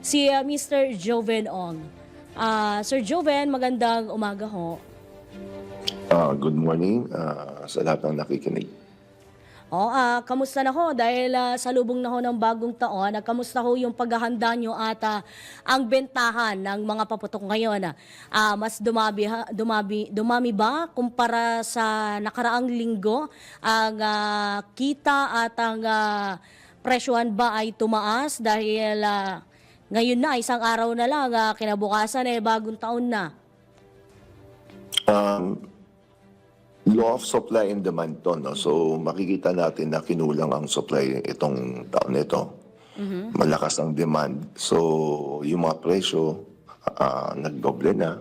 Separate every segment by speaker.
Speaker 1: si ah, Mr. Joven Ong. Ah, Sir Joven, magandang umaga ho.
Speaker 2: Ah, good morning ah, sa lahat ng nakikinig.
Speaker 1: Oh, ah, kamusta na ho? Dahil ah, sa lubong na ho ng bagong taon, ah, kamusta ho yung paghahanda nyo at ah, ang bentahan ng mga paputok ngayon? Ah, mas dumami, ha- dumami, dumami ba kumpara sa nakaraang linggo? Ang ah, kita at ang ah, presyohan ba ay tumaas dahil ah, ngayon na, isang araw na lang, ah, kinabukasan eh, bagong taon na.
Speaker 2: Um, law of supply and demand to, no? So makikita natin na kinulang ang supply itong taon nito. Malakas ang demand. So yung mga presyo ah, nagdoble na.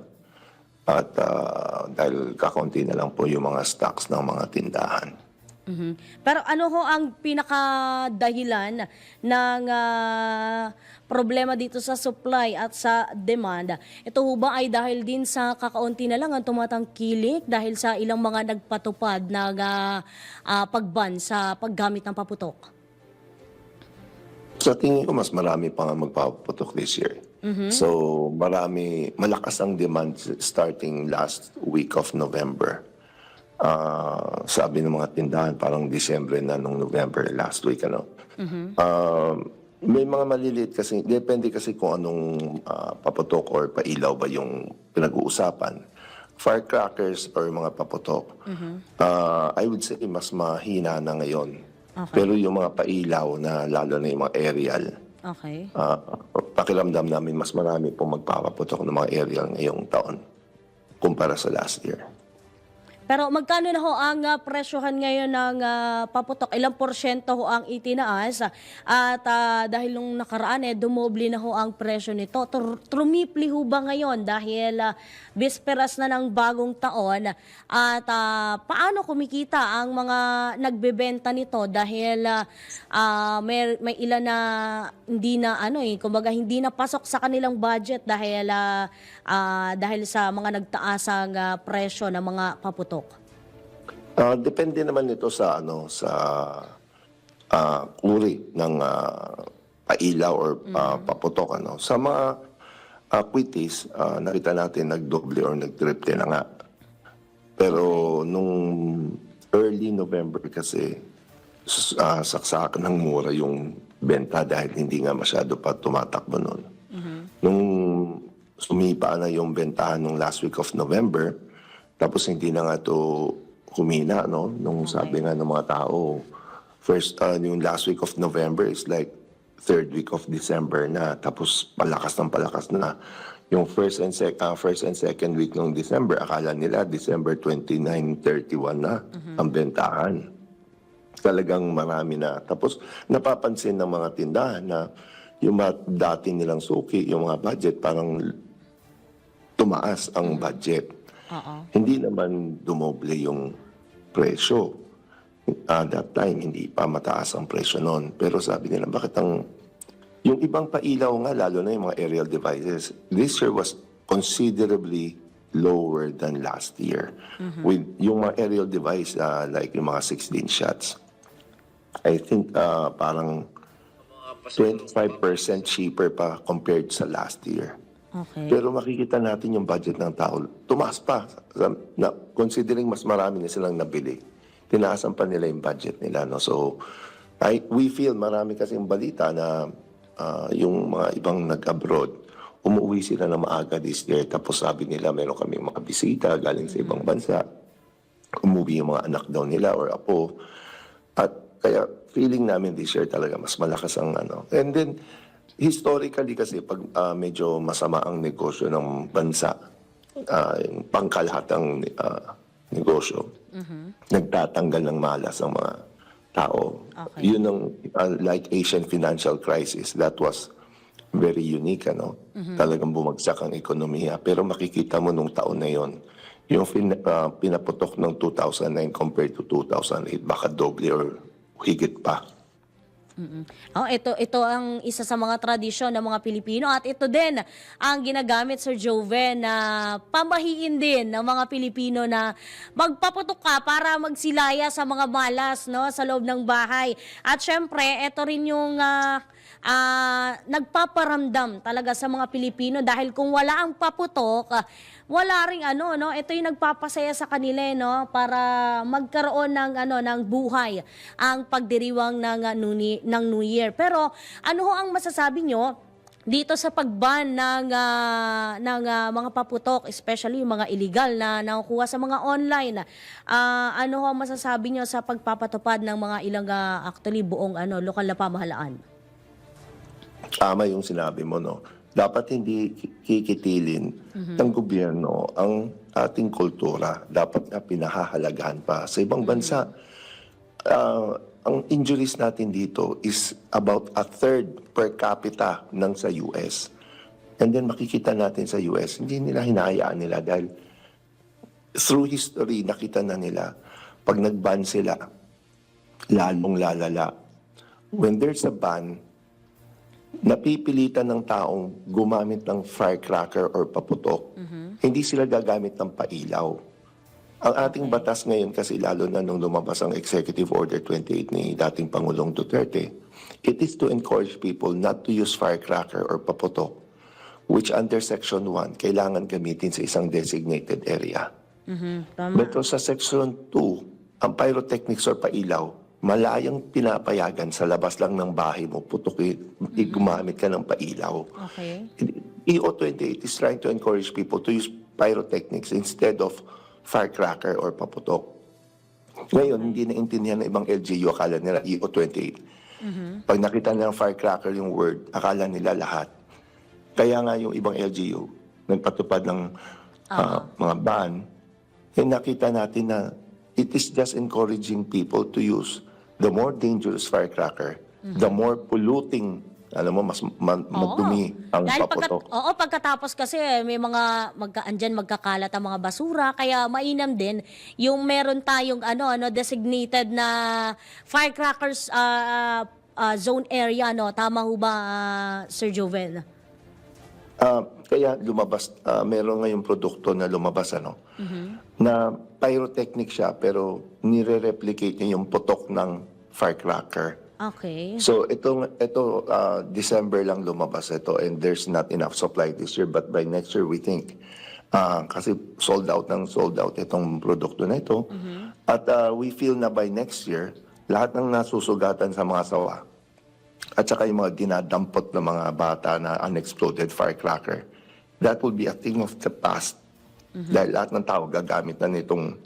Speaker 2: At ah, dahil kakaunti na lang po yung mga stocks ng mga tindahan.
Speaker 1: Mhm. Pero ano ho ang pinakadahilan ng ah, problema dito sa supply at sa demand? Ito ho ba ay dahil din sa kakaunti na lang ang tumatangkilik dahil sa ilang mga nagpatupad ng ah, ah, pagban sa paggamit ng paputok?
Speaker 2: Sa tingin ko, mas marami pa nga magpapaputok this year. So, marami, malakas ang demand starting last week of November. Ah, sabi ng mga tindahan, parang December na nung November, last week, ano. Ah, may mga maliliit kasi, depende kasi kung anong ah, paputok or pailaw ba yung pinag-uusapan. Firecrackers or mga paputok, ah, I would say mas mahina na ngayon.
Speaker 1: Okay.
Speaker 2: Pero yung mga pailaw na lalo na yung mga aerial,
Speaker 1: Okay.
Speaker 2: ah, pakiramdam namin mas marami pong magpapaputok ng mga aerial ngayong taon kumpara sa last year.
Speaker 1: Pero magkano na ho ang ah, presyohan ngayon ng ah, paputok? Ilang porsyento ho ang itinaas? At ah, dahil nung nakaraan eh, dumoble na ho ang presyo nito. Tur- Trumipli ho ba ngayon dahil ah, bisperas na ng bagong taon? At ah, paano kumikita ang mga nagbebenta nito? Dahil ah, ah, may, may ilan na hindi na ano eh, kumbaga hindi na pasok sa kanilang budget dahil ah, ah, dahil sa mga nagtaasang ah, presyo ng mga paputok.
Speaker 2: Ah, depende naman ito sa ano sa ah, uri ng ah, pailaw or ah, paputok ano. Sa mga ah, quitties, ah, nakita natin nagdoble or nagtriple na nga. Pero nung early November kasi s- ah, saksakan ng mura yung benta dahil hindi nga masyado pa tumatakbo noon. Nung sumipa na yung bentahan nung last week of November, tapos hindi na nga to humina, no? Nung sabi nga ng mga tao, first, uh, yung last week of November is like third week of December na, tapos palakas ng palakas na. Yung first and, sec- uh, first and second week ng December, akala nila December 29, 31 na ang bentahan talagang marami na. Tapos napapansin ng mga tindahan na yung mga dati nilang suki, yung mga budget, parang tumaas ang budget.
Speaker 1: Oo.
Speaker 2: Hindi naman dumoble yung presyo. At that time, hindi pa mataas ang presyo noon. Pero sabi nila, bakit ang... Yung ibang pailaw nga, lalo na yung mga aerial devices, this year was considerably lower than last year. With yung mga aerial device, ah, like yung mga 16 shots, I think ah, parang 25% cheaper pa compared sa last year.
Speaker 1: Okay.
Speaker 2: Pero makikita natin yung budget ng tao, tumaas pa. Sa- Na, considering mas marami na silang nabili, tinaasan pa nila yung budget nila. No? So, I, we feel marami kasing balita na ah, yung mga ibang nag-abroad, umuwi sila na maaga this year. Tapos sabi nila, meron kami mga bisita galing sa ibang bansa. Umuwi yung mga anak daw nila or apo. At kaya feeling namin this year talaga mas malakas ang ano. And then, historically kasi pag ah, medyo masama ang negosyo ng bansa, uh, pangkalahatang ah, negosyo, nagtatanggal ng malas ang mga tao.
Speaker 1: Okay.
Speaker 2: Yun ang ah, like Asian financial crisis. That was very unique, ano? Talagang bumagsak ang ekonomiya. Pero makikita mo nung taon na yon yung fin- ah, pinaputok ng 2009 compared to 2008, baka doble or higit pa.
Speaker 1: Mm-mm. Oh, ito ito ang isa sa mga tradisyon ng mga Pilipino at ito din ang ginagamit Sir Joven na pamahiin din ng mga Pilipino na magpaputok ka para magsilaya sa mga malas no sa loob ng bahay. At syempre, ito rin yung ah, ah, nagpaparamdam talaga sa mga Pilipino dahil kung wala ang paputok, ah, wala ring ano no, ito yung nagpapasaya sa kanila eh, no para magkaroon ng ano ng buhay ang pagdiriwang ng Ni- ng New Year. Pero ano ho ang masasabi nyo dito sa pagban ng ah, ng ah, mga paputok, especially yung mga illegal na nakukuha sa mga online. Ah, ano ho ang masasabi nyo sa pagpapatupad ng mga ilang ah, actually buong ano lokal na pamahalaan?
Speaker 2: Tama yung sinabi mo, no? Dapat hindi ki- kikitilin ng gobyerno ang ating kultura. Dapat nga pinahahalagahan pa. Sa ibang bansa, ah, ang injuries natin dito is about a third per capita ng sa US. And then makikita natin sa US, hindi nila hinahayaan nila dahil through history, nakita na nila, pag nag-ban sila, lalong lalala. When there's a ban, napipilitan ng taong gumamit ng firecracker or paputok, hindi sila gagamit ng pailaw. Ang ating batas ngayon kasi lalo na nung lumabas ang Executive Order 28 ni dating Pangulong Duterte, it is to encourage people not to use firecracker or paputok, which under Section 1, kailangan gamitin sa isang designated area.
Speaker 1: Mhm, tama.
Speaker 2: Pero sa Section 2, ang pyrotechnics or pailaw, malayang pinapayagan sa labas lang ng bahay mo, putukin, gumamit ka ng pailaw.
Speaker 1: Okay.
Speaker 2: EO28 is trying to encourage people to use pyrotechnics instead of firecracker or paputok. Ngayon, hindi naintindihan ng ibang LGU, akala nila EO28. Pag nakita nila ng firecracker yung word, akala nila lahat. Kaya nga yung ibang LGU, nagpatupad ng ah, mga ban, eh nakita natin na it is just encouraging people to use the more dangerous firecracker, the more polluting, alam mo, mas ma- madumi ang
Speaker 1: Dahil pagkat,
Speaker 2: paputok.
Speaker 1: oo, pagkatapos kasi may mga magka, andyan magkakalat ang mga basura kaya mainam din yung meron tayong ano ano designated na firecrackers ah, ah, zone area no tama ho ba ah, Sir Joven?
Speaker 2: Ah, kaya lumabas, ah, meron ngayong produkto na lumabas, ano, na pyrotechnic siya, pero nire-replicate niya yung putok ng firecracker.
Speaker 1: Okay.
Speaker 2: So, ito, ito ah, December lang lumabas ito and there's not enough supply this year, but by next year, we think, ah, kasi sold out ng sold out itong produkto na ito. At ah, we feel na by next year, lahat ng nasusugatan sa mga sawa, at saka yung mga dinadampot ng mga bata na unexploded firecracker, that will be a thing of the past. Dahil lahat ng tao gagamit na nitong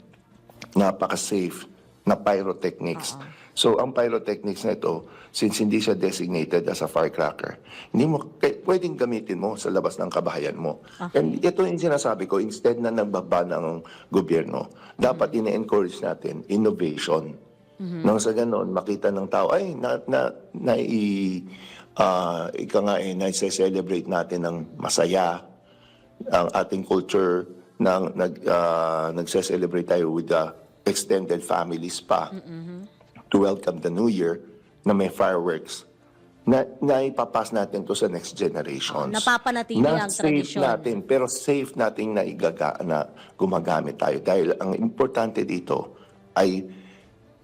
Speaker 2: napaka-safe na pyrotechnics. So, ang pyrotechnics na ito, since hindi siya designated as a firecracker, hindi mo, pwedeng gamitin mo sa labas ng kabahayan mo. And ito yung sinasabi ko, instead na nagbaba ng gobyerno, dapat ine-encourage natin innovation. Nang sa ganon, makita ng tao, ay, na, na, na, i, ah, ika nga eh, na-celebrate natin ng masaya, ang ating culture, nang nag, ah, nagse-celebrate tayo with the extended families pa to welcome the new year na may fireworks na naipapas natin to sa next generations.
Speaker 1: Napapanatili
Speaker 2: Na
Speaker 1: ang
Speaker 2: safe
Speaker 1: tradisyon.
Speaker 2: natin, pero safe nating na igaga na gumagamit tayo. Dahil ang importante dito ay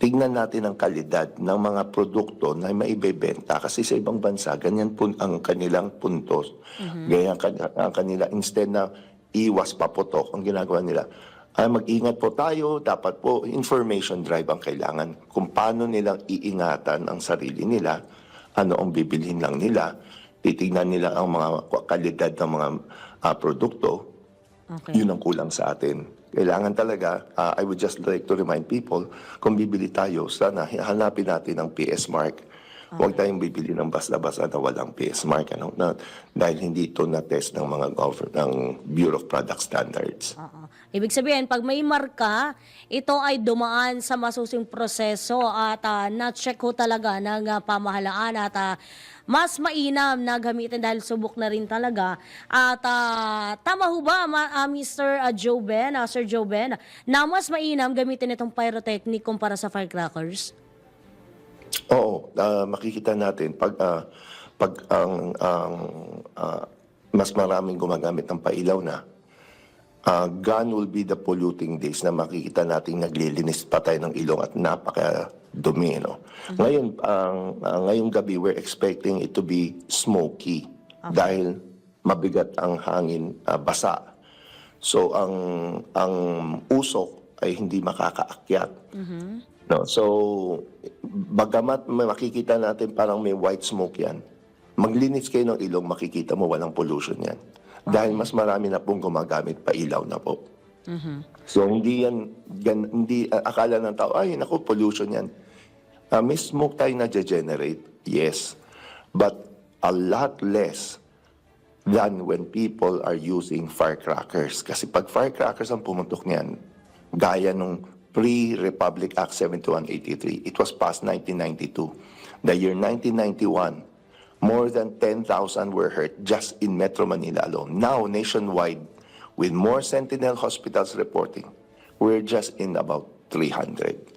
Speaker 2: tingnan natin ang kalidad ng mga produkto na maibebenta. Kasi sa ibang bansa, ganyan po ang kanilang puntos. Ganyan ang kan- ang kanila, instead na iwas paputok, ang ginagawa nila, ay mag-ingat po tayo, dapat po information drive ang kailangan kung paano nilang iingatan ang sarili nila, ano ang bibilhin lang nila, titignan nila ang mga kalidad ng mga ah, produkto,
Speaker 1: Okay.
Speaker 2: yun ang kulang sa atin. Kailangan talaga, uh, I would just like to remind people, kung bibili tayo, sana hanapin natin ang PS mark. Huwag tayong bibili ng basta-basta na walang PS mark. Ano, na, dahil hindi ito na-test ng mga govern, ng Bureau of Product Standards.
Speaker 1: Oo. Ibig sabihin, pag may marka, ito ay dumaan sa masusing proseso at ah, na-check ho talaga ng ah, pamahalaan at ah, mas mainam na gamitin dahil subok na rin talaga. At ah, tama ho ba, ma- ah, Mr. Joe Ben, ah, Sir Joe Ben, na mas mainam gamitin itong pyrotechnic kumpara sa firecrackers?
Speaker 2: Oo, ah, makikita natin pag ah, pag ang ang ah, mas maraming gumagamit ng pailaw na ah, gone will be the polluting days na makikita natin naglilinis pa tayo ng ilong at napaka dumi no. Ngayon ang ah, ngayong gabi we're expecting it to be smoky dahil mabigat ang hangin ah, basa. So ang ang usok ay hindi makakaakyat. No, so bagamat may makikita natin parang may white smoke yan. Maglinis kayo ng ilong, makikita mo walang pollution yan. Dahil mas marami na pong gumagamit pa ilaw na po. So hindi yan, yan hindi uh, akala ng tao ay naku pollution yan. Uh, may smoke tayo na generate, yes. But a lot less than when people are using firecrackers. Kasi pag firecrackers ang pumutok niyan, gaya nung pre-Republic Act 7183, it was passed 1992. The year 1991, more than 10,000 were hurt just in Metro Manila alone. Now, nationwide, with more Sentinel hospitals reporting, we're just in about 300.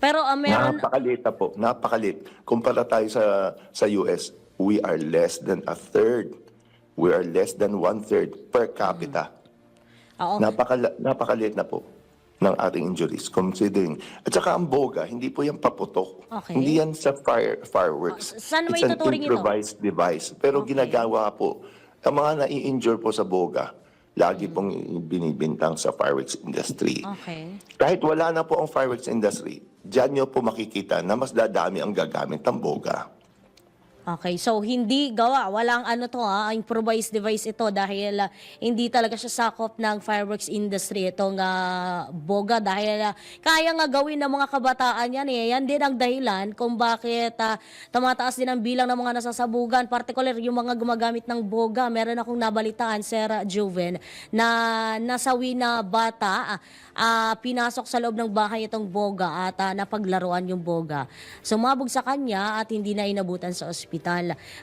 Speaker 1: Pero ah, meron,
Speaker 2: Napakalit na po. Napakalit. Kumpara tayo sa, sa US, we are less than a third. We are less than one-third per capita.
Speaker 1: oo,
Speaker 2: Napakala, napakaliit na po ng ating injuries considering. At saka ang boga, hindi po yan paputok.
Speaker 1: Okay.
Speaker 2: Hindi yan sa fire, fireworks.
Speaker 1: Oh, saan
Speaker 2: It's an
Speaker 1: ituturing ito?
Speaker 2: improvised device. Pero
Speaker 1: Okay.
Speaker 2: ginagawa po, ang mga nai-injure po sa boga, lagi pong binibintang sa fireworks industry.
Speaker 1: okay.
Speaker 2: Kahit wala na po ang fireworks industry, diyan nyo po makikita na mas dadami ang gagamit ng boga.
Speaker 1: Okay, so hindi gawa, walang ano to ha, improvised device ito dahil ah, hindi talaga siya sakop ng fireworks industry itong ah, boga dahil ah, kaya nga gawin ng mga kabataan yan eh. Yan din ang dahilan kung bakit ah, tumataas din ang bilang ng mga nasasabugan, particular yung mga gumagamit ng boga. Meron akong nabalitaan, Sir Joven, na nasawi na bata, ah, ah, pinasok sa loob ng bahay itong boga at ah, napaglaruan yung boga. Sumabog sa kanya at hindi na inabutan sa ospital.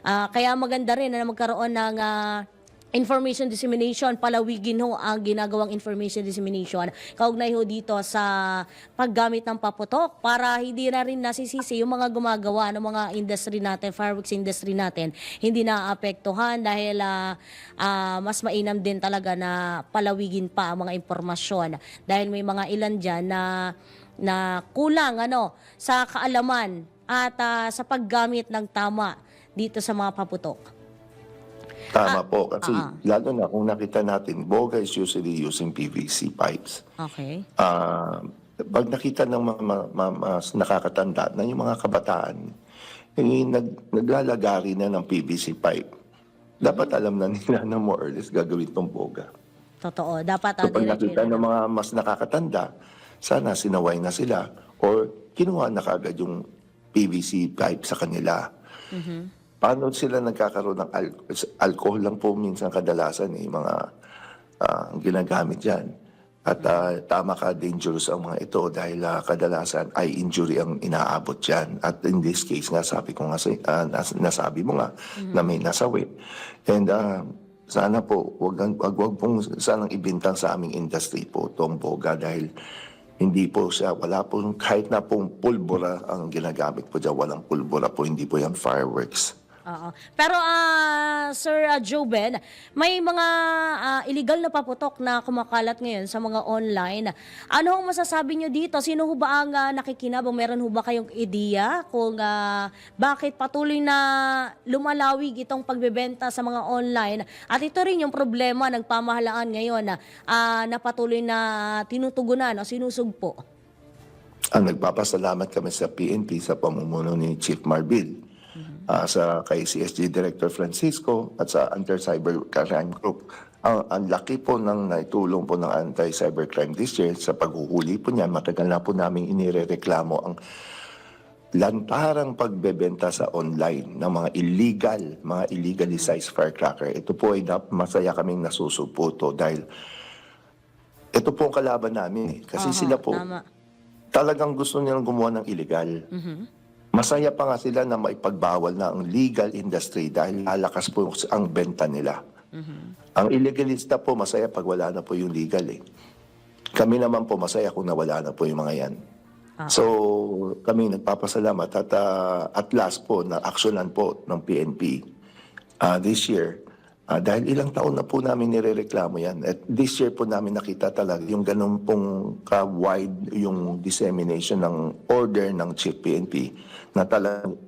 Speaker 1: Ah, kaya maganda rin na magkaroon ng ah, information dissemination, palawigin ho ang ginagawang information dissemination. Kaugnay ho dito sa paggamit ng paputok para hindi na rin nasisisi yung mga gumagawa ng mga industry natin, fireworks industry natin, hindi na apektuhan dahil ah, ah, mas mainam din talaga na palawigin pa ang mga impormasyon. Dahil may mga ilan dyan na na kulang ano sa kaalaman at ah, sa paggamit ng tama dito sa mga paputok.
Speaker 2: Tama po. Kasi
Speaker 1: ah.
Speaker 2: lalo na kung nakita natin, boga is usually using PVC pipes.
Speaker 1: Okay.
Speaker 2: Ah, pag nakita ng mga, mga, mga- mas nakakatanda na yung mga kabataan, eh, nag, naglalagari na ng PVC pipe. Dapat alam na nila na more or less gagawin tong boga.
Speaker 1: Totoo. Dapat
Speaker 2: So
Speaker 1: ah,
Speaker 2: pag nakita ng mga mas nakakatanda, sana sinaway na sila or kinuha na kagad yung PVC pipe sa kanila. Paano sila nagkakaroon ng al- alcohol lang po minsan kadalasan eh, mga ang ginagamit dyan. At ah, tama ka, dangerous ang mga ito dahil ah, kadalasan eye injury ang inaabot dyan. At in this case nga, sabi ko nga, sa- ah, nas- nasabi mo nga na may nasawi. And ah, sana po, wag, wag, wag pong sanang ibintang sa aming industry po itong boga dahil hindi po siya, wala po, kahit na pong pulbura ang ginagamit po dyan, walang pulbura po, hindi po yan fireworks.
Speaker 1: Oo. Pero ah, Sir uh, Joben, may mga ah, illegal na paputok na kumakalat ngayon sa mga online. Ano ang masasabi nyo dito? Sino ho ba ang ah, nakikinabang? Meron ba kayong ideya kung ah, bakit patuloy na lumalawig itong pagbebenta sa mga online? At ito rin yung problema ng pamahalaan ngayon na, ah, na patuloy na tinutugunan o sinusugpo.
Speaker 2: Ang nagpapasalamat kami sa PNP sa pamumuno ni Chief Marbil, ah, sa kay CSG Director Francisco at sa Anti-Cyber Crime Group. Ang, ang laki po ng naitulong po ng Anti-Cybercrime this year sa paghuhuli po niyan. Matagal na po namin inirereklamo ang lantarang pagbebenta sa online ng mga illegal, mga illegally sized firecracker. Ito po ay masaya kaming nasusuputo dahil ito po ang kalaban namin eh. Kasi
Speaker 1: Aha,
Speaker 2: sila po,
Speaker 1: Tama.
Speaker 2: talagang gusto nilang gumawa ng illegal. Masaya pa nga sila na maipagbawal na ang legal industry dahil lalakas po ang benta nila. Ang illegalista po masaya pag wala na po yung legal eh. Kami naman po masaya kung nawala na po yung mga yan. So kami nagpapasalamat at ah, at last po na aksyonan po ng PNP ah, this year ah, dahil ilang taon na po namin nirereklamo yan. At this year po namin nakita talaga yung ganun pong ka-wide yung dissemination ng order ng Chief PNP na talagang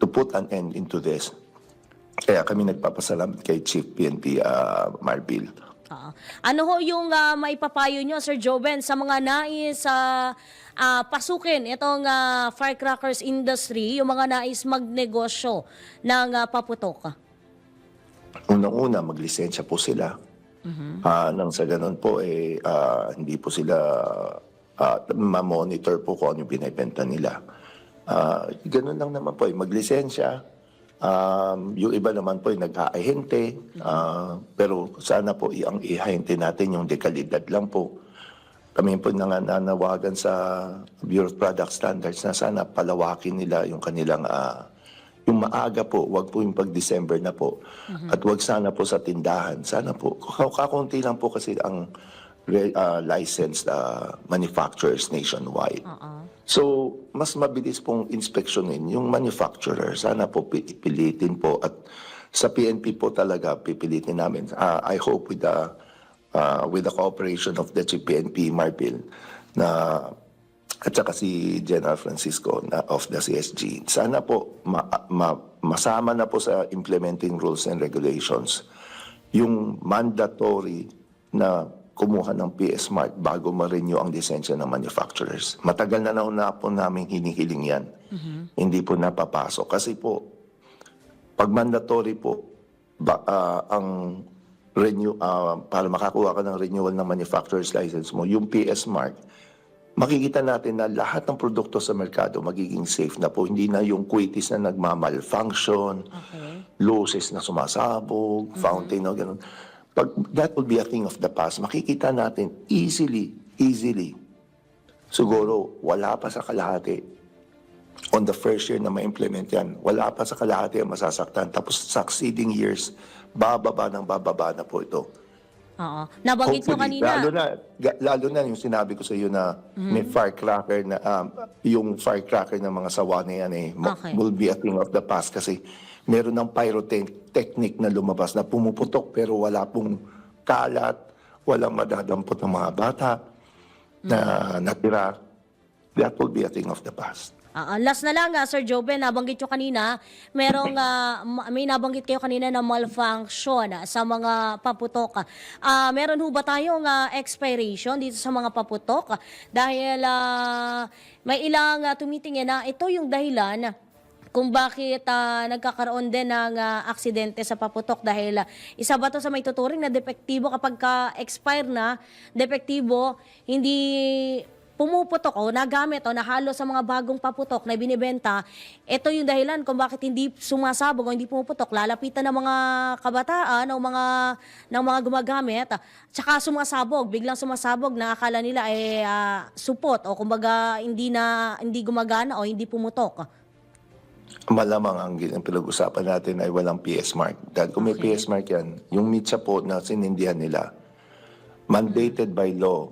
Speaker 2: to put an end into this. Kaya kami nagpapasalamat kay Chief PNP uh, Marbil.
Speaker 1: Oo. Ano ho yung ah, maipapayo nyo, Sir Joven, sa mga nais ah, ah, pasukin itong ah, firecrackers industry, yung mga nais magnegosyo ng ah, paputok?
Speaker 2: Unang-una, maglisensya po sila. Ah, nang sa ganun po, eh, ah, hindi po sila ah, ma-monitor po kung ano yung binibenta nila. Ah, ganun lang naman po, eh, maglisensya. Um, yung iba naman po ay nag-aahente. Ah, pero sana po, i- ang ihahente natin yung dekalidad lang po. Kami po nananawagan sa Bureau of Product Standards na sana palawakin nila yung kanilang ah, yung maaga po, wag po yung pag-December na po. At wag sana po sa tindahan. Sana po, kakunti lang po kasi ang re- ah, licensed ah, manufacturers nationwide. So, mas mabilis pong inspeksyonin yung manufacturer. Sana po pi- pilitin po at sa PNP po talaga pipilitin namin. Ah, I hope with the uh, with the cooperation of the PNP Marpil na at saka si General Francisco na of the CSG. Sana po ma- ma- masama na po sa implementing rules and regulations yung mandatory na kumuha ng PS Mark bago ma-renew ang lisensya ng manufacturers. Matagal na na po namin hinihiling yan. Hindi po napapasok. Kasi po, pag mandatory po, ba, ah, ang renew, ah, para makakuha ka ng renewal ng manufacturer's license mo, yung PS Mark, makikita natin na lahat ng produkto sa merkado magiging safe na po. Hindi na yung quitis na nagmamalfunction,
Speaker 1: Okay.
Speaker 2: loses na sumasabog, fountain o ganun. Pag, that will be a thing of the past. Makikita natin easily, easily. Siguro, wala pa sa kalahati. On the first year na ma-implement yan, wala pa sa kalahati ang masasaktan. Tapos succeeding years, bababa ng bababa na po ito.
Speaker 1: Oo. Nabanggit nyo kanina.
Speaker 2: Lalo na, lalo na yung sinabi ko sa iyo na may firecracker na, um, yung firecracker ng mga sawa na yan eh,
Speaker 1: Okay.
Speaker 2: will be a thing of the past kasi meron ng pyrotechnic na lumabas na pumuputok pero wala pong kalat, walang madadampot ng mga bata na natira. That will be a thing of the past.
Speaker 1: Ah, last na lang, ah, Sir Joven, nabanggit nyo kanina, merong, ma- may nabanggit kayo kanina na malfunction ah, sa mga paputok. Ah, meron ho ba tayong ah, expiration dito sa mga paputok? Ah, dahil ah, may ilang ah, tumitingin na ito yung dahilan kung bakit ah, nagkakaroon din ng ah, aksidente sa paputok dahil ah, isa ba to sa may tuturing na depektibo kapag ka-expire na, depektibo, hindi pumuputok o nagamit o nahalo sa mga bagong paputok na binibenta, ito yung dahilan kung bakit hindi sumasabog o hindi pumuputok. Lalapitan ng mga kabataan o mga ng mga gumagamit, tsaka sumasabog, biglang sumasabog na akala nila ay ah, supot o kumbaga hindi na hindi gumagana o hindi pumutok.
Speaker 2: Malamang ang gin- pinag-usapan natin ay walang PS mark. Dahil kung may
Speaker 1: Okay.
Speaker 2: PS mark yan, yung mitsa po na sinindihan nila, mandated by law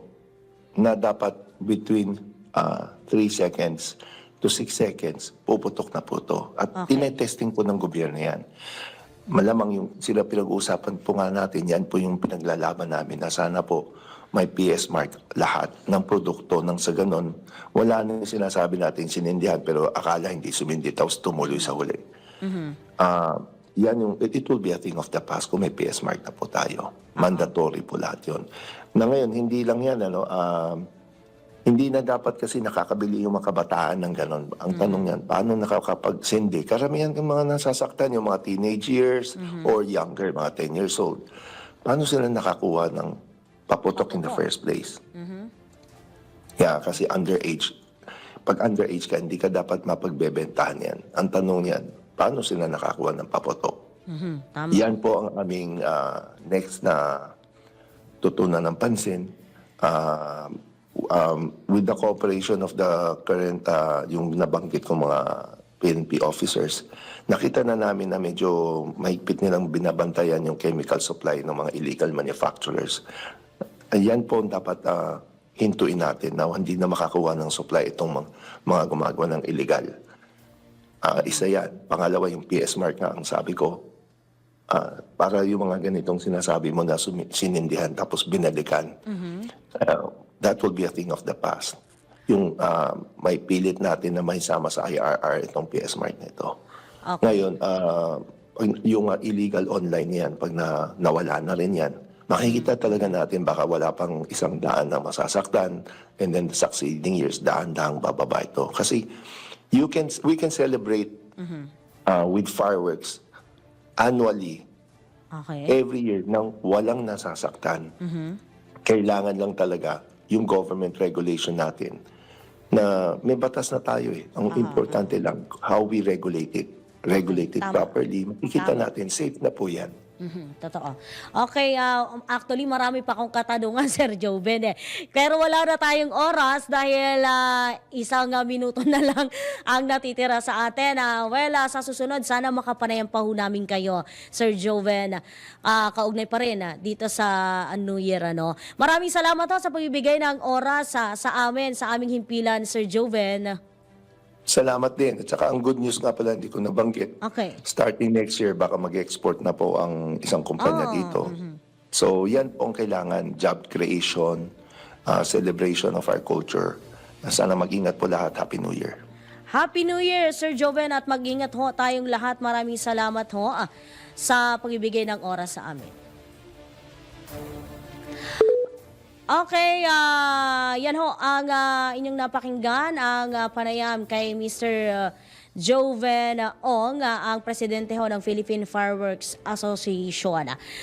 Speaker 2: na dapat between 3 seconds to 6 seconds, puputok na po to. At
Speaker 1: Okay.
Speaker 2: tinetesting po ng gobyerno yan. Malamang yung sila pinag-uusapan po nga natin, yan po yung pinaglalaban namin na sana po may PS mark lahat ng produkto nang sa ganon. Wala na yung sinasabi natin sinindihan pero akala hindi sumindi tapos tumuloy sa huli. Ah, yan yung, it, it will be a thing of the past kung may PS mark na po tayo. Mandatory po lahat yun. Na ngayon, hindi lang yan, ano, um, hindi na dapat kasi nakakabili yung mga kabataan ng ganon. Ang tanong yan, paano nakakapag-sindi? Karamihan ng mga nasasaktan, yung mga teenage years or younger, mga 10 years old. Paano sila nakakuha ng paputok in the first place? Yeah, kasi underage. Pag underage ka, hindi ka dapat mapagbebentahan yan. Ang tanong yan, paano sila nakakuha ng paputok?
Speaker 1: Mhm, Tama.
Speaker 2: Yan po ang aming ah, next na tutunan ng pansin. Ah, um, with the cooperation of the current, ah, yung nabanggit ko mga PNP officers, nakita na namin na medyo mahigpit nilang binabantayan yung chemical supply ng mga illegal manufacturers. Ayan po ang dapat ah, hintuin natin na hindi na makakuha ng supply itong mga, mga gumagawa ng illegal. Ah, isa yan. Pangalawa, yung PS mark nga ang sabi ko, ah, para yung mga ganitong sinasabi mo na sinindihan tapos binalikan, ah, that will be a thing of the past. Yung ah, may pilit natin na maisama sa IRR itong PS mark na ito.
Speaker 1: Okay.
Speaker 2: Ngayon, pag- yung ah, illegal online yan, pag na, nawala na rin yan, makikita talaga natin baka wala pang isang daan na masasaktan and then the succeeding years, daan-daang bababa ito. Kasi you can, we can celebrate ah, with fireworks annually,
Speaker 1: Okay.
Speaker 2: every year, nang walang nasasaktan. Kailangan lang talaga yung government regulation natin na may batas na tayo eh. Ang importante lang, how we regulate it. Regulate it
Speaker 1: Tama.
Speaker 2: properly. Makikita natin, safe na po yan.
Speaker 1: Mhm, totoo. Okay, ah, actually marami pa akong katanungan, Sir Joven eh. Pero wala na tayong oras dahil ah, isang ah, minuto na lang ang natitira sa atin. Ah, well, ah, sa susunod, sana makapanayan pa ho namin kayo, Sir Joven. Ah, kaugnay pa rin ah, dito sa ah, New Year. Ano. Maraming salamat ho sa pagbibigay ng oras sa, sa amin, sa aming himpilan, Sir Joven.
Speaker 2: Salamat din. At saka ang good news nga pala, hindi ko nabanggit.
Speaker 1: Okay.
Speaker 2: Starting next year, baka mag-export na po ang isang kumpanya
Speaker 1: Oh,
Speaker 2: dito. So, yan po ang kailangan. Job creation, uh, celebration of our culture. Sana mag-ingat po lahat. Happy New Year.
Speaker 1: Happy New Year, Sir Joven, at mag-ingat ho tayong lahat. Maraming salamat ho ah, sa pagbibigay ng oras sa amin. Okay, ah, yan ho ang ah, inyong napakinggan, ang ah, panayam kay Mr. Joven Ong, ah, ang presidente ho ng Philippine Fireworks Association.